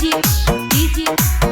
тихих, тихих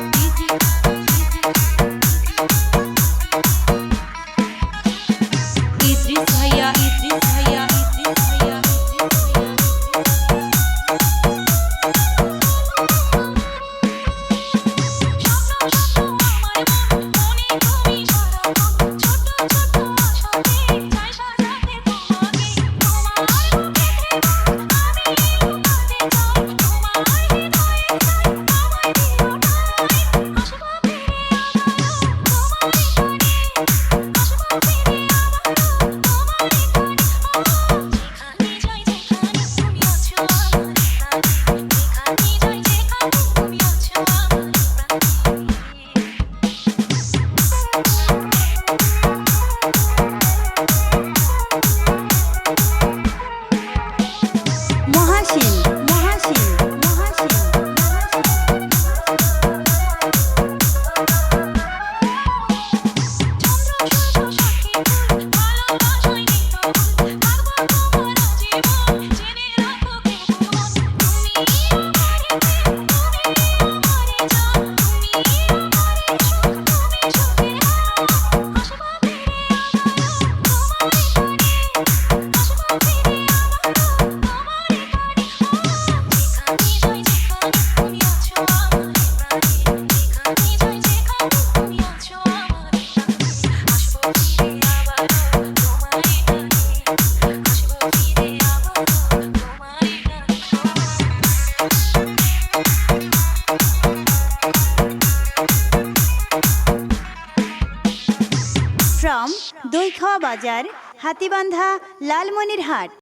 from দৈখা বাজার হাতিবান্ধা লালমনিরহাট।